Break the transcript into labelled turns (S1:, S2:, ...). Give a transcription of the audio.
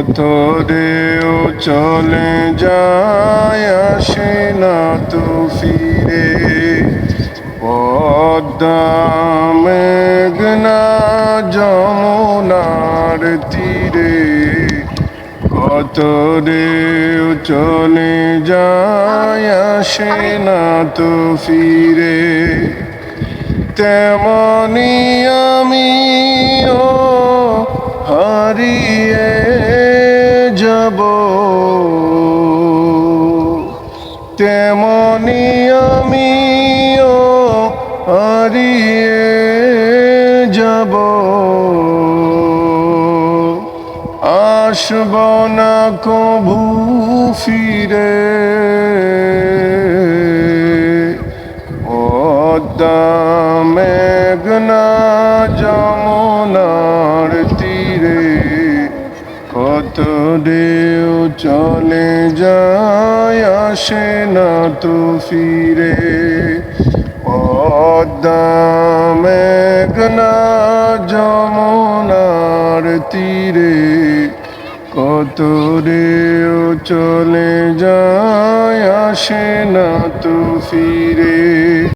S1: কত রেও চলে যায়, আসে না তো ফিরে। পদ্মা, মেঘনা, যমুনার তীরে কত রেও চলে যায়, আসে না তো ফিরে। তেমনি আমিও হারিয়ে যাব তেমনি আমিও হারিয়ে যাব। আসব না কভু ফিরে। মেঘনা যমুনার তীরে কত ঢেউ চলে যায়, আসে না তো ফিরে। পদ্মা মেঘনা যমুনার তীরে কত রেও চলে যায়, আসে না তো ফিরে।